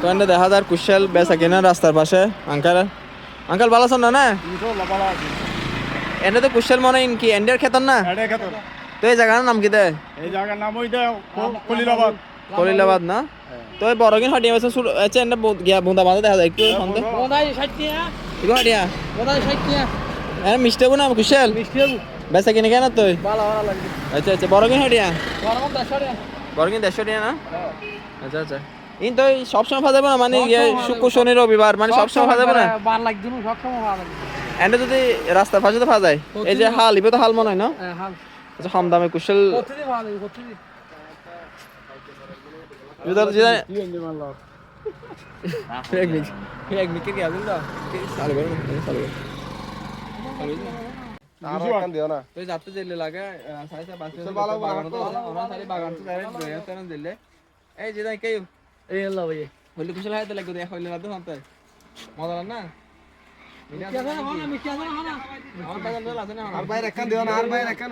তো এনে দেখা যায় কুশাল বেচা কিনা রাস্তার পাশে। আঙ্কাল আঙ্কাল ভালো আছেন না না? এনে তো কুশাল মনে কি এন্ডের খেতন না? তো এই জায়গার নাম কি দে? এই জায়গার নাম ওই দে কলিলাবাদ। কলিলাবাদ না? তো এই বড়গিন হাটিয়া বেছে শুরু আছে এনে গিয়া বুন্দা বাঁধা দেখা যায়। একটু সন্দেহ। বোনাই ষাট টিয়া একটু হাটিয়া মিষ্টি হব না কুশাল? মিষ্টি বেচা কিনে কেন তুই? ভালো ভালো লাগবে আচ্ছা আচ্ছা বড়গিন হাটিয়া গরম দেড়শো টিয়া বড়গিন দেড়শো টিয়া না আচ্ছা আচ্ছা। ইন তো এই সবসময় ফাজাবো না? মানে ইয়ে শুক্র শনি রবিবার মানে সবসময় ফাজাবো না? বার লাগবে না সব সময় ভালো এন্ড যদি রাস্তার পাশে তো ফাজায় এই যে হাল ইবে তো হাল মনে হয় না? হ্যাঁ হাল। আচ্ছা কম দামে কুশল ভালো ভালো এই যে কেউ এই আল্লাহ ভাই। হইলে কুশল হাইতে লাগবে দেখ হইলে না তো মানতে। মজা না? আর বাইরে কান দিও না। আর বাইরে কান